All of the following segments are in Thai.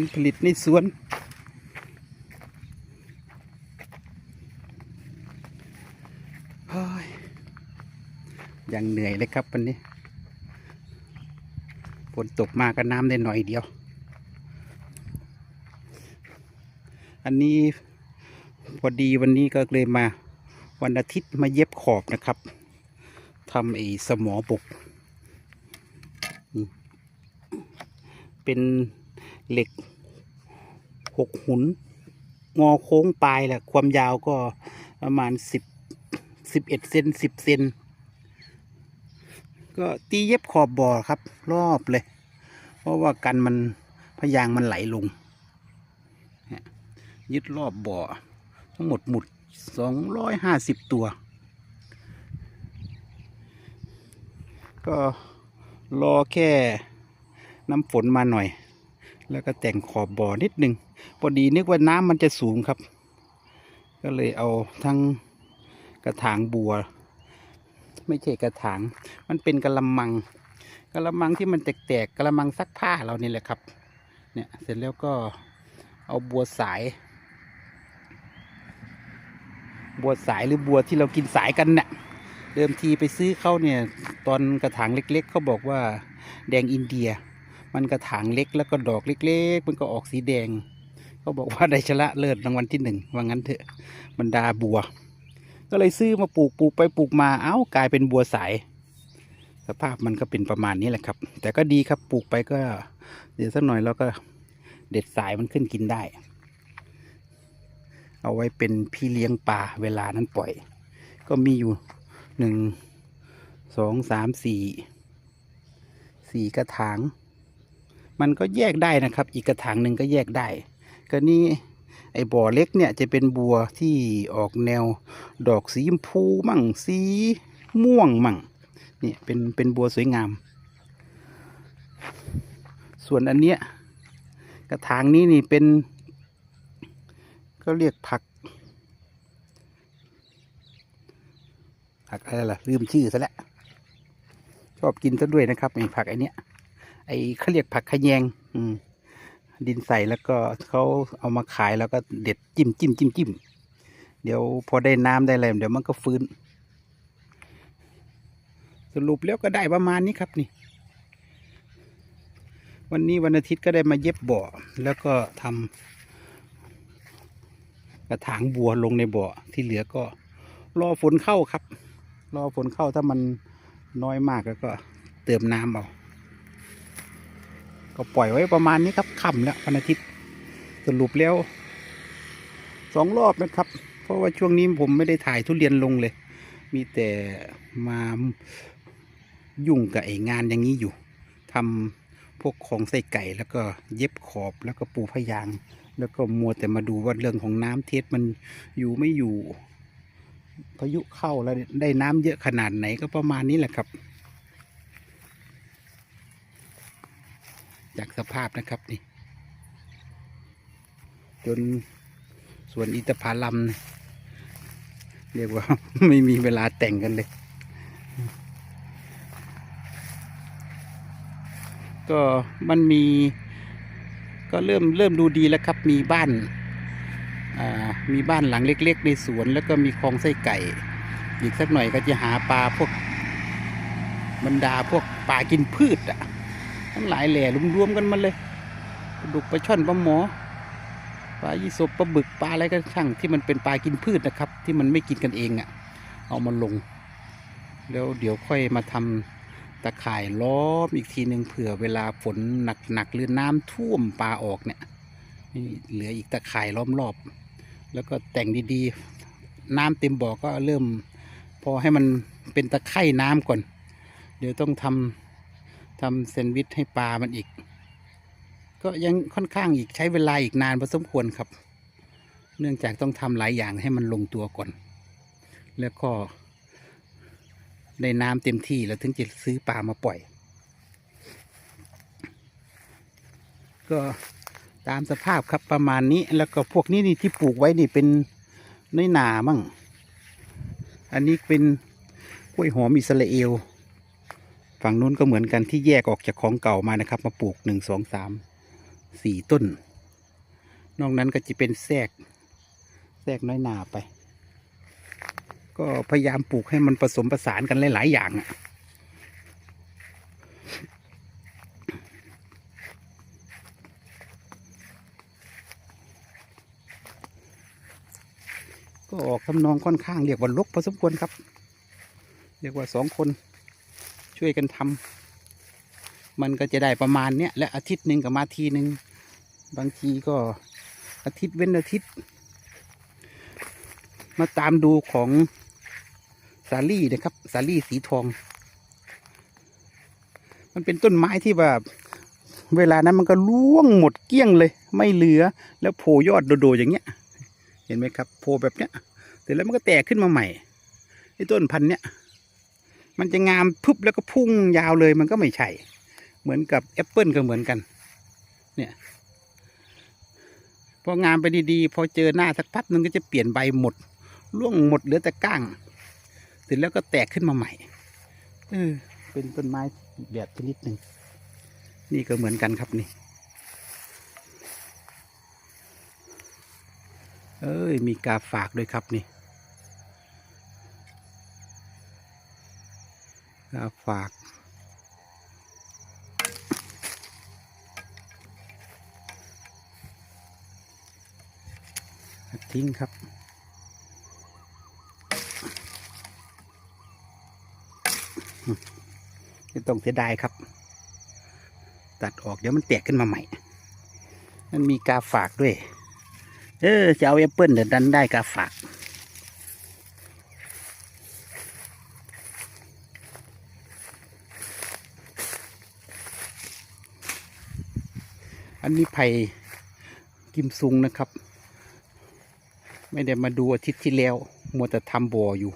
ลผลิตในสวนยยังเหนื่อยเลยครับวันนี้ฝนตกมาก็น้ำได้หน่อยเดียว อันนี้พอดีวันนี้ก็เลยมา วันอาทิตย์มาเย็บขอบนะครับทำไอ้สมอบกเป็น เหล็กหกหุน งอโค้งปลายแหละความยาวก็ประมาณสิบสิบเอ็ดเซนสิบเซนก็ตีเย็บขอบบ่อครับ รอบเลย เพราะว่ากันมันพยางมันไหลลงยยึดรอบบ่อ ทั้งหมดหมุดสองร้อยห้าสิบตัว ก็รอแค่น้ำฝนมาหน่อย แล้วก็แต่งขอบบ่อนิดหนึ่งพอดีนึกว่าน้ำมันจะสูงครับ ก็เลยเอาทั้งกระถางบัว ไม่ใช่กระถาง มันเป็นกระมังกระมังที่มันแตกๆกระมังซักผ้าเรานี่แหละครับ เนี่ยเสร็จแล้วก็เอาบัวสาย บัวสายหรือบัวที่เรากินสายกันเนี่ยเดิมทีไปซื้อเขาเนี่ยตอนกระถางเล็กๆเขาบอกว่าแดงอินเดีย มันกระถางเล็กแล้วก็ดอกเล็ก ๆ มันก็ออกสีแดงเขาบอกว่าได้ชนะเลิศรางวัลที่หนึ่งว่างั้นเถอะบรรดาบัว ก็เลยซื้อมาปลูกปลูกไปปลูกมาเอ้ากลายเป็นบัวสายสภาพมันก็เป็นประมาณนี้แหละครับ แต่ก็ดีครับปลูกไปก็ เดี๋ยวสักหน่อยเราก็เด็ดสายมันขึ้นกินได้ เอาไว้เป็นพี่เลี้ยงปลาเวลานั้นปล่อย ก็มีอยู่หนึ่งสองสามสี่สี่กระถาง มันก็แยกได้นะครับ อีกกระถางหนึ่งก็แยกได้ก็นี่ไอ้บ่อเล็กเนี่ยจะเป็นบัวที่ออกแนวดอกสีชมพูมั่งสีม่วงมั่งเนี่ยเป็นเป็นบัวสวยงาม ส่วนอันเนี้ยกระถางนี้นี่เป็น ก็เรียกผัก ผักอะไรล่ะลืมชื่อซะแล้วชอบกินซะด้วยนะครับไอ้ผักไอเนี้ย ไอเขาเรียกผักขยงอืมดินใส่แล้วก็เขาเอามาขายแล้วก็เด็ดจิ้มจิ้มจิ้มจิ้มเดี๋ยวพอได้น้ำได้อะไรเดี๋ยวมันก็ฟื้น สรุปแล้วก็ได้ประมาณนี้ครับนี่ วันนี้วันอาทิตย์ก็ได้มาเย็บบ่อ แล้วก็ทำกระถางบัวลงในบ่อที่เหลือก็ รอฝนเข้าครับ รอฝนเข้าถ้ามันน้อยมากแล้วก็เติมน้ำเอา ก็ปล่อยไว้ประมาณนี้ครับค่ำแล้ววันอาทิตย์สรุปแล้วสองรอบนะครับ เพราะว่าช่วงนี้ผมไม่ได้ถ่ายทุเรียนลงเลย มีแต่มายุ่งกับไอ้งานอย่างนี้อยู่ทำพวกของใส่ไก่แล้วก็เย็บขอบแล้วก็ปูพยาง แล้วก็มัวแต่มาดูว่าเรื่องของน้ำเทสมันอยู่ไม่อยู่พายุเข้าแล้วได้น้ำเยอะขนาดไหนก็ประมาณนี้แหละครับ จากสภาพนะครับนี่ จนส่วนอิตาพาลัมเรียกว่าไม่มีเวลาแต่งกันเลย ก็มันมี ก็เริ่มเริ่มดูดีแล้วครับ มีบ้านมีบ้านหลังเล็ก ๆ ในสวนแล้วก็มีคลองไส้ไก่ อีกสักหน่อยก็จะหาปลาพวกบรรดาพวกปลากินพืชอะ ทั้งหลายแหล่รวมๆกันมาเลยปลาดุกปลาช่อนปลาหมอปลายี่สบปลาบึกปลาอะไรก็ช่างที่มันเป็นปลากินพืชนะครับ ที่มันไม่กินกันเองอะ่ะ เอามาลง แล้วเดี๋ยวค่อยมาทำตะข่ายล้อมอีกทีหนึ่งเผื่อเวลาฝนหนักๆหรือน้ำท่วมปลาออกเนี่ยนี่เหลืออีกตะข่ายล้อมรอบ แล้วก็แต่งดีๆ น้ำเต็มบ่อก็เริ่ม พอให้มันเป็นตะไคร่น้ำก่อน เดี๋ยวต้องทำ ทำแซนด์วิชให้ปลามันอีก ก็ยังค่อนข้างอีกใช้เวลาอีกนานพอสมควรครับ เนื่องจากต้องทำหลายอย่างให้มันลงตัวก่อน แล้วก็ได้น้ำเต็มที่แล้วถึงจะซื้อปลามาปล่อย ก็ตามสภาพครับประมาณนี้แล้วก็พวกนี้นี่ที่ปลูกไว้นี่เป็นน้อยหนามั่ง อันนี้เป็นกล้วยหอมอิสราเอล ฝั่งนู้นก็เหมือนกันที่แยกออกจากของเก่ามานะครับ มาปลูกหนึ่งสองสามสี่ต้น นอกนั้นก็จะเป็นแทรกแทรกน้อยหนาไป ก็พยายามปลูกให้มันผสมผสานกันหลาย ๆ อย่างอะก็ออกทำนองค่อนข้างเรียกว่าลกพอสมควรครับ เรียกว่าสองคน ช่วยกันทำมันก็จะได้ประมาณเนี้ยและอาทิตย์หนึ่งกับมาทีหนึ่งบางทีก็อาทิตย์เว้นอาทิตย์ มาตามดูของสาลี่นะครับ สาลี่สีทอง มันเป็นต้นไม้ที่แบบเวลานั้นมันก็ร่วงหมดเกลี้ยงเลย ไม่เหลือแล้วโผล่ยอดโดดๆอย่างเงี้ย เห็นไหมครับโผล่แบบเนี้ยแต่แล้วมันก็แตกขึ้นมาใหม่ไอ้ต้นพันธุ์เนี้ย มันจะงามพึบแล้วก็พุ่งยาวเลยมันก็ไม่ใช่ เหมือนกับแอปเปิลก็เหมือนกัน เนี่ย พองามไปดีๆ พอเจอหน้าสักพักนึงก็จะเปลี่ยนใบหมดร่วงหมดเหลือแต่ก้างเสร็จแล้วก็แตกขึ้นมาใหม่เออเป็นต้นไม้แบบชนิดหนึ่งนี่ก็เหมือนกันครับนี่เอ้ยมีกาฝากด้วยครับนี่ กาฝาก ทิ้งครับไม่ต้องเสียดายครับ ตัดออกเดี๋ยวมันแตกขึ้นมาใหม่ มันมีกาฝากด้วย เออจะเอาแอปเปิลเดี๋ยวดันได้กาฝาก อันนี้ไผ่กิมซุงนะครับ ไม่ได้มาดูอาทิตย์ที่แล้ว มัวแต่ทำบ่ออยู่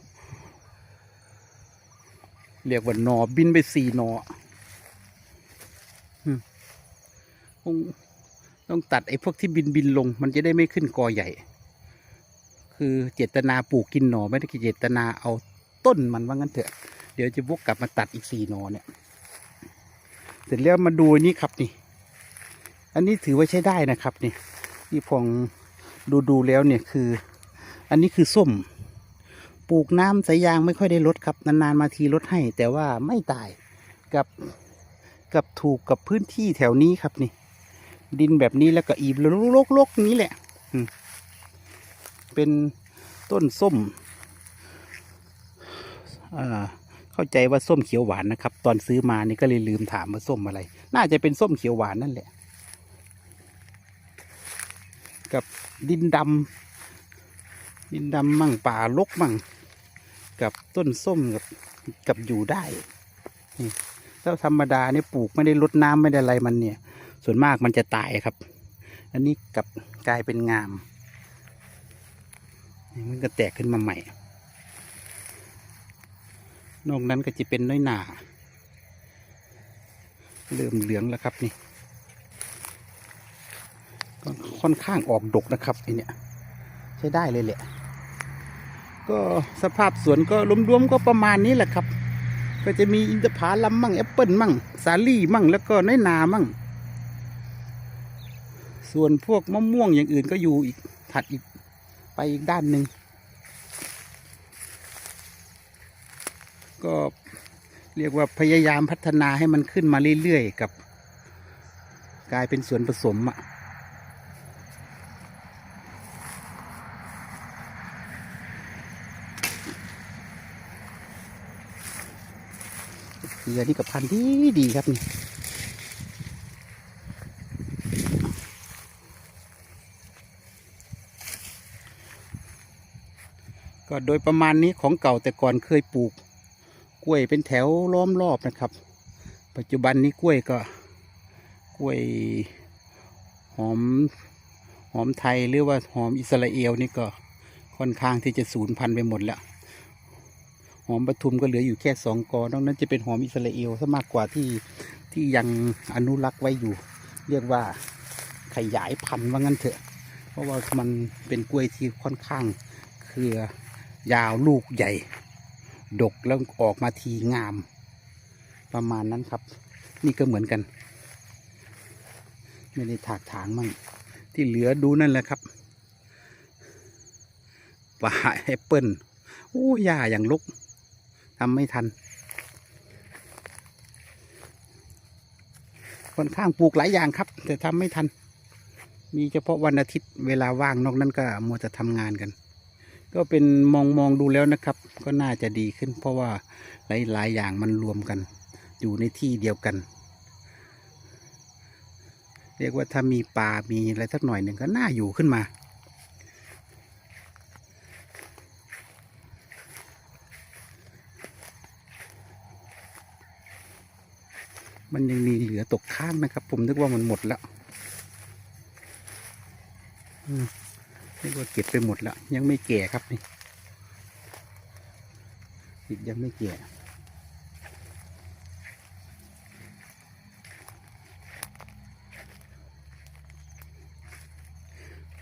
เรียกว่าหนอบินไปสี่หนอคงต้องตัดไอ้พวกที่บินบินลง มันจะได้ไม่ขึ้นกอใหญ่ คือเจตนาปลูกกินหนอไม่ได้เจตนาเอาต้นมันว่างั้นเถอะ เดี๋ยวจะวกกลับมาตัดอีกสี่หนอเนี่ย เสร็จแล้วมาดูอันนี้ครับนี่ อันนี้ถือว่าใช้ได้นะครับนี่ที่พองดูดูแล้วเนี่ยคือ อันนี้คือส้ม ปลูกน้ำสายยางไม่ค่อยได้ลดครับนานๆมาทีลดให้ แต่ว่าไม่ตายกับกับถูกกับพื้นที่แถวนี้ครับนี่ ดินแบบนี้แล้วก็อีบลกๆนี้แหละเป็นต้นส้มอ่าเข้าใจว่าส้มเขียวหวานนะครับ ตอนซื้อมานี่ก็เลยลืมถามว่าส้มอะไร น่าจะเป็นส้มเขียวหวานนั่นแหละ กับดินดำดินดำมั่งป่ารกมั่ง กับต้นส้มกับกับอยู่ได้นี่ถ้าธรรมดาเนี่ยปลูกไม่ได้รดน้ำไม่ได้อะไรมันเนี่ย ส่วนมากมันจะตายครับ อันนี้กับกลายเป็นงามมันก็แตกขึ้นมาใหม่ นอกนั้นก็จะเป็นน้อยหนาเริ่มเหลืองแล้วครับนี่ ค่อนข้างออกดกนะครับไอเนี่ยใช้ได้เลยแหละ ก็สภาพสวนก็รวมๆก็ประมาณนี้แหละครับ ก็จะมีอินทผลัมมั่งแอปเปิลมั่ง สาลี่มั่งแล้วก็น้อยนามั่ง ส่วนพวกมะม่วงอย่างอื่นก็อยู่อีกถัดอีกไปอีกด้านหนึ่งก็เรียกว่าพยายามพัฒนาให้มันขึ้นมาเรื่อยๆ กับ กลายเป็นส่วนผสมอะเลือนี่กับพันธุ์ดีดีครับนี่ก็โดยประมาณนี้ของเก่าแต่ก่อนเคยปลูก กล้วยเป็นแถวล้อมรอบนะครับ ปัจจุบันนี้กล้วยก็ กล้วยหอมหอมไทยหรือว่าหอมอิสราเอลนี่ก็ค่อนข้างที่จะสูญพันธุ์ไปหมดแล้ว อมปทุมก็เหลืออยู่แค่สองกอนอกนั้นจะเป็นหอมอิสราเอลซะมากกว่าที่ที่ยังอนุรักษ์ไว้อยู่ เรียกว่าขยายพันธุ์ว่างั้นเถอะ เพราะว่ามันเป็นกล้วยที่ค่อนข้างเครือยาวลูกใหญ่ ดกแล้วออกมาทีงาม ประมาณนั้นครับ นี่ก็เหมือนกัน ไม่ได้ถากถางมั่งที่เหลือดูนั่นแหละครับป่าแอปเปิลโอ้หญ้าอย่างลก ทำไม่ทัน ค่อนข้างปลูกหลายอย่างครับ แต่ทำไม่ทัน มีเฉพาะวันอาทิตย์เวลาว่างนอกนั้นก็มัวจะทำงานกัน ก็เป็นมองมองดูแล้วนะครับ ก็น่าจะดีขึ้น เพราะว่าหลายหลายอย่างมันรวมกัน อยู่ในที่เดียวกัน เรียกว่าถ้ามีป่ามีอะไรสักหน่อยหนึ่งก็น่าอยู่ขึ้นมา มันยังมีเหลือตกค้างนะครับ ผมนึกว่ามันหมดแล้วนึกว่าเก็บไปหมดแล้ว ยังไม่แก่ครับนี่อีกยังไม่แก่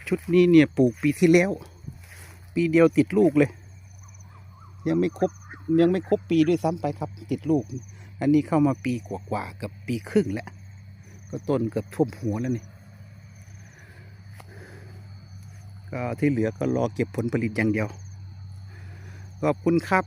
ชุดนี้เนี่ยปลูกปีที่แล้ว ปีเดียวติดลูกเลย ยังไม่ครบยังไม่ครบปีด้วยซ้ำไปครับ ติดลูก อันนี้เข้ามาปีกว่าๆกับปีครึ่งแล้ว ก็ต้นเกือบท่วมหัวแล้วนี่ก็ที่เหลือก็รอเก็บผลผลิตอย่างเดียว ขอบคุณครับ